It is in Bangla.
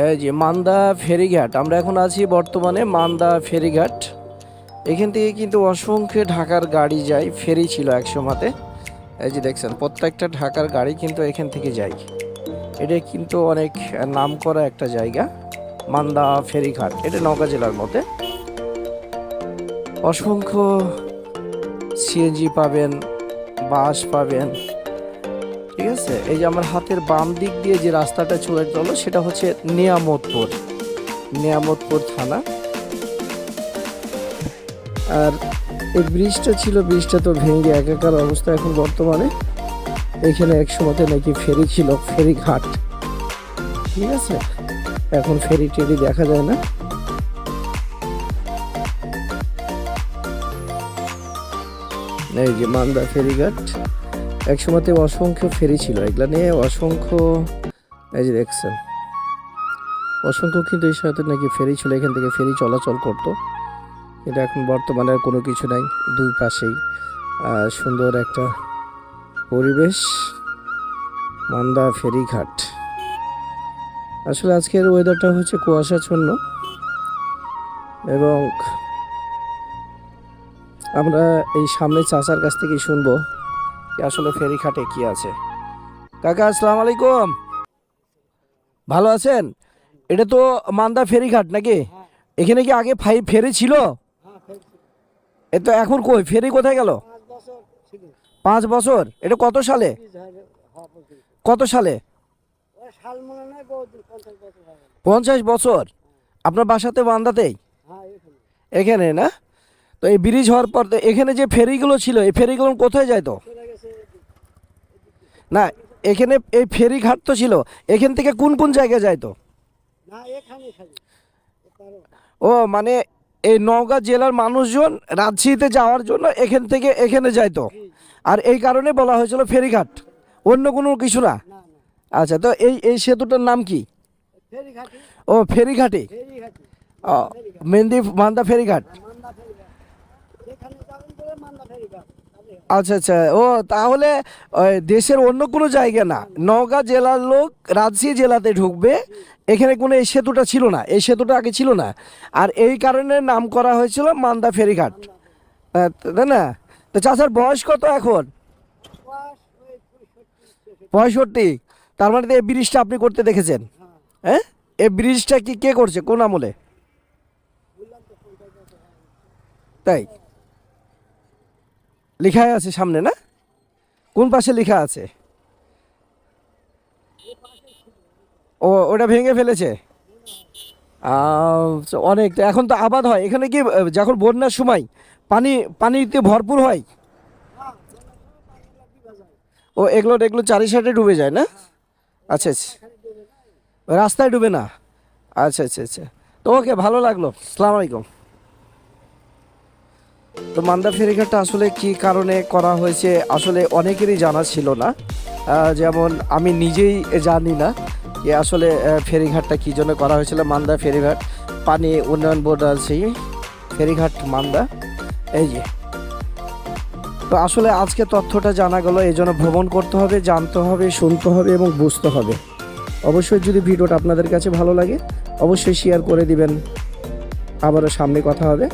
এই যে মান্দা ফেরিঘাট, আমরা এখন আছি বর্তমানে মান্দা ফেরিঘাট। এখান থেকে কিন্তু অসংখ্য ঢাকার গাড়ি যায়, ফেরি ছিল এক সময়তে। এই যে দেখছেন, প্রত্যেকটা ঢাকার গাড়ি কিন্তু এখান থেকে যায়। এটা কিন্তু অনেক নাম করা একটা জায়গা, মান্দা ফেরিঘাট। এটা নওগাঁ জেলার মধ্যে। অসংখ্য সিএনজি পাবেন, বাস পাবেন ঠিক আছে? এই যে আমার হাতের বাম দিক দিয়ে যে রাস্তাটা চলে গেল, সেটা হচ্ছে নিয়ামতপুর। নিয়ামতপুর থানা। আর এই ব্রিজটা ছিল, ব্রিজটা তো ভেঙে একাকার অবস্থা এখন বর্তমানে। এখানে এক সময়তে নাকি ফেরি ছিল ফেরি ঘাট ঠিক আছে? এখন ফেরি টেরি দেখা যায় না। এই যে মান্দা ফেরিঘাট। এক সময়তে অসংখ্য ফেরি ছিল। এগুলা নিয়ে অসংখ্য এই যে দেখছেন। অসংখ্য কিন্তু এই সাথে নাকি ফেরি ছিল। এখান থেকে ফেরি চলাচল করতো। এটা এখন বর্তমানে আর কোনো কিছু নাই। দুই পাশেই সুন্দর একটা পরিবেশ। মান্দা ফেরিঘাট। আসলে আজকের ওয়েদারটা হচ্ছে কুয়াশাচ্ছন্ন এবং আমরা এই সামনে চাচার কাছ থেকে শুনব। আসলে ফেরি ফেরিঘাটে কি আছে? কাকা, আসসালামু আলাইকুম। ভালো আছেন? এটা তো মান্দা ফেরিঘাট নাকি? এখানে কি আগে ফেরি ছিল? এ তো এখন কই? ফেরি কোথায় গেল? পাঁচ বছর? এটা কত সালে? কত সালে? পঞ্চাশ বছর। আপনার বাসাতে বান্দাতেই এখানে না? তো এই ব্রিজ হওয়ার পর তো এখানে যে ফেরিগুলো ছিল, এই ফেরিগুলো কোথায় যায় তো? না এখানে এই ফেরি ঘাট তো ছিল এখান থেকে কোন কোন জায়গায় যায় তো? না এখানে খালি পারো ও মানে এই নওগাঁ জেলার মানুষজন রাজশাহীতে যাওয়ার জন্য এখান থেকে এখানে যায় তো? আর এই কারণে বলা হয়েছিল ফেরিঘাট অন্য কোনো কিছু না? আচ্ছা তো এই এই সেতুটার নাম কি? ও ফেরিঘাটে ও, মেহেন্দি মান্দা ফেরিঘাট আচ্ছা আচ্ছা। ও তাহলে দেশের অন্য কোনো জায়গা না। নওগাঁ জেলার লোক রাজশাহী জেলাতে ঢুকবে। এখানে কোনো এই সেতুটা ছিল না। এই সেতুটা আগে ছিল না। আর এই কারণে নাম করা হয়েছিল মান্দা ফেরিঘাট। তাই না? তো চাচার বয়স কত এখন? পঁয়ষট্টি, তার মানে এই ব্রিজটা আপনি করতে দেখেছেন। হ্যাঁ? এই ব্রিজটা কি কে করছে? কোন আমলে? তাই। লেখাই আছে সামনে, না? কোন পাশে লেখা আছে? ও, ওটা ভেঙে ফেলেছে? অনেক এখন তো আবাদ হয়। এখানে কি, যখন বন্যার সময় পানি পানিতে ভরপুর হয়? ও, এগুলো এগুলো চারি সাইডে ডুবে যায়, না? আচ্ছা আচ্ছা। রাস্তায় ডুবে না? আচ্ছা আচ্ছা আচ্ছা। তো ওকে, ভালো লাগল। সালাম আলাইকুম। তো মান্দা ফেরিঘাটটা আসলে কি কারণে করা হয়েছে আসলে অনেকেরই জানা ছিল না। যেমন আমি নিজেই জানি না যে আসলে ফেরিঘাটটা কী জন্য করা হয়েছিল মান্দা ফেরিঘাট। পানি উন্নয়ন বোর্ড আছে, ফেরিঘাট মান্দা। এই যে। তো আসলে আজকে তথ্যটা জানা গেল, এই জন্য ভ্রমণ করতে হবে, জানতে হবে, শুনতে হবে এবং বুঝতে হবে। অবশ্যই যদি ভিডিওটা আপনাদের কাছে ভালো লাগে, অবশ্যই শেয়ার করে দিবেন। আবারও সামনে কথা হবে।